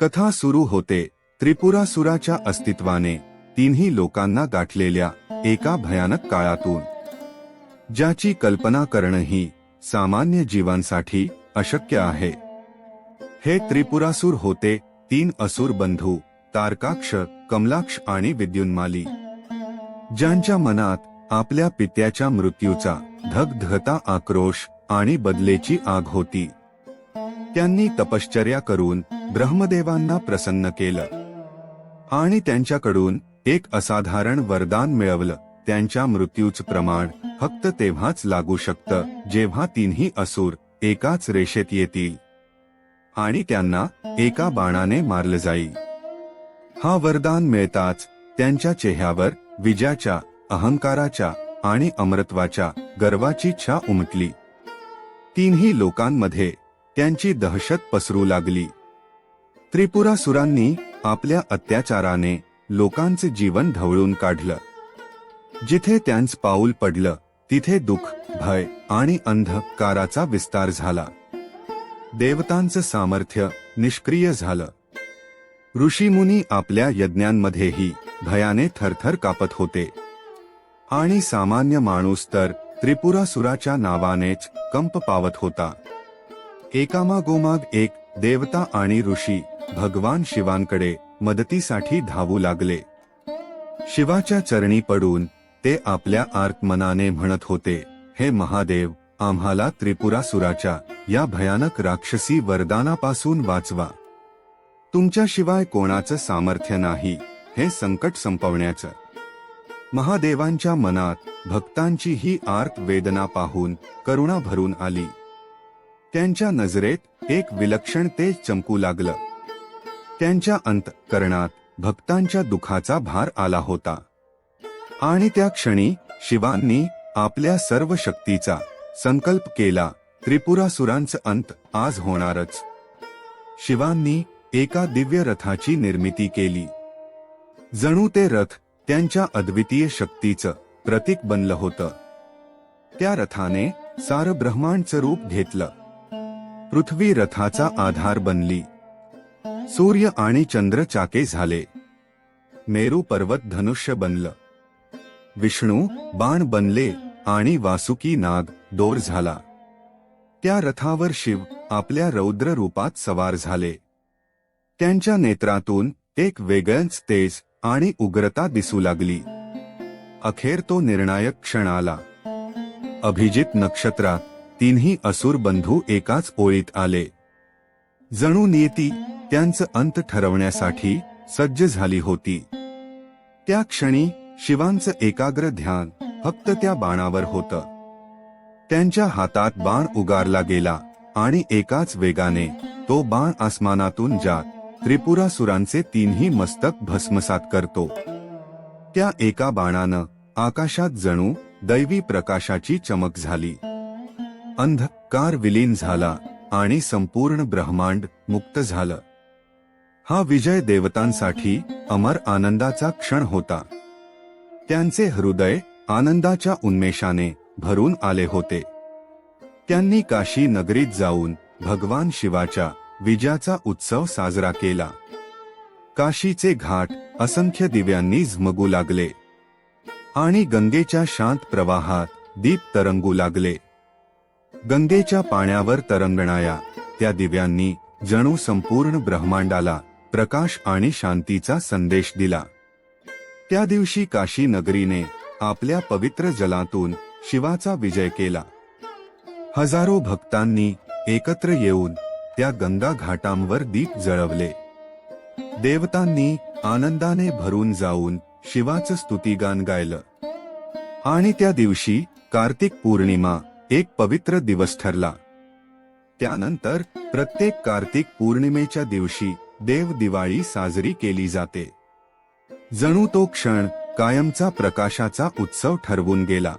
कथा सुरू होते. त्रिपुरासुराच्या अस्तित्वाने तिन्ही लोकांना गाठलेल्या एका भयानक काळातून. ज्याची कल्पना करणंही सामान्य जीवांसाठी अशक्य आहे. हे त्रिपुरासूर होते तीन असुर बंधू तारकाक्ष कमलाक्ष आणि विद्युन्माली. ज्यांच्या मनात आपल्या पित्याच्या मृत्यूचा धगधगता आक्रोश आणि बदलेची आग होती. त्यांनी तपश्चर्या करून ब्रह्मदेवांना प्रसन्न केलं. आणि त्यांच्याकडून एक असाधारण वरदान मिळवलं. त्यांच्या मृत्यूच प्रमाण फक्त तेव्हाच लागू शकतं जेव्हा तिन्ही असुर एकाच रेषेत येतील. आणि त्यांना एका बाणाने मारलं जाईल. हा वरदान मिळताच त्यांच्या चेहऱ्यावर विजयाच्या अहंकाराच्या आणि अमरत्वाच्या गर्वाची छा उमटली. तीनही लोकांमध्ये त्यांची दहशत पसरू लागली. त्रिपुरासुरांनी आपल्या अत्याचाराने लोकांचे जीवन ढवळून काढलं. जिथे त्यांच पाऊल पडलं तिथे दुःख भय आणि अंधकाराचा विस्तार झाला. देवतांचं सामर्थ्य निष्क्रिय झालं. ऋषीमुनी आपल्या यज्ञांमध्येही भयाने थरथर कापत होते. आणि सामान्य माणूस तर त्रिपुरासुराच्या नावानेच कंप पावत होता. एकामागोमाग एक देवता आणि ऋषी भगवान शिवांकडे मदतीसाठी धावू लागले. शिवाच्या चरणी पडून ते आपल्या आर्तमनाने म्हणत होते हे महादेव आम्हाला त्रिपुरासुराच्या या भयानक राक्षसी वरदानापासून वाचवा. तुमच्याशिवाय कोणाचं सामर्थ्य नाही हे संकट संपवण्याचं महादेवांच्या मनात भक्तांची ही आर्त वेदना पाहून करुणा भरून आली. त्यांच्या नजरेत एक विलक्षण तेज चमकू लागलं. त्यांच्या अंतकरणात भक्तांच्या दुखाचा भार आला होता. आणि त्या क्षणी शिवांनी आपल्या सर्व शक्तीचा संकल्प केला त्रिपुरासुरांचं अंत आज होणारच. शिवांनी एका दिव्य रथाची निर्मिती केली. जणू ते रथ त्यांच्या अद्वितीय शक्तीचं प्रतीक बनलं होतं. त्या रथाने सारं ब्रह्मांडचं रूप घेतलं. पृथ्वी रथाचा आधार बनली. सूर्य आणि चंद्र चाके झाले. मेरू पर्वत धनुष्य बनलं. विष्णू बाण बनले आणि वासुकी नाग दोर झाला. त्या रथावर शिव आपल्या रौद्र रूपात सवार झाले. त्यांच्या नेत्रातून एक वेगळंच तेज आणि उग्रता दिसू लागली. अखेर तो निर्णायक क्षण आला. अभिजित नक्षत्रात तिन्ही असुर बंधू एकाच ओळीत आले. जणू नियती त्यांचं अंत ठरवण्यासाठी सज्ज झाली होती. त्या क्षणी शिवांचं एकाग्र ध्यान फक्त त्या बाणावर होतं. त्यांच्या हातात बाण उगारला गेला आणि एकाच वेगाने तो बाण आसमानातून जात त्रिपुरासुरांचे तीनही मस्तक भस्मसात करतो. त्या एका बाणानं आकाशात जणू दैवी प्रकाशाची चमक झाली. अंधकार विलीन झाला आणि संपूर्ण ब्रह्मांड मुक्त झालं. हा विजय देवतांसाठी अमर आनंदाचा क्षण होता. त्यांचे हृदय आनंदाच्या उन्मेषाने भरून आले होते. त्यांनी काशी नगरीत जाऊन भगवान शिवाच्या विजयाचा उत्सव साजरा केला. काशीचे घाट असंख्य दिव्यांनी झमगू लागले. आणि गंगेच्या शांत प्रवाहात दीप तरंगू लागले. गंगेच्या पाण्यावर तरंगणाया त्या दिव्यांनी जणू संपूर्ण ब्रह्मांडाला प्रकाश आणि शांतीचा संदेश दिला. त्या दिवशी काशी नगरीने आपल्या पवित्र जलातून शिवाचा विजय केला. हजारो भक्तांनी एकत्र येऊन त्या गंगा घाटांवर दीप जळवले. देवतांनी आनंदाने भरून जाऊन शिवाचं स्तुतिगान गायलं. आणि त्या दिवशी कार्तिक पौर्णिमा एक पवित्र दिवस ठरला. त्यानंतर प्रत्येक कार्तिक पौर्णिमेच्या दिवशी देव दिवाळी साजरी केली जाते. जणू तो क्षण कायमचा प्रकाशाचा उत्सव ठरवून गेला.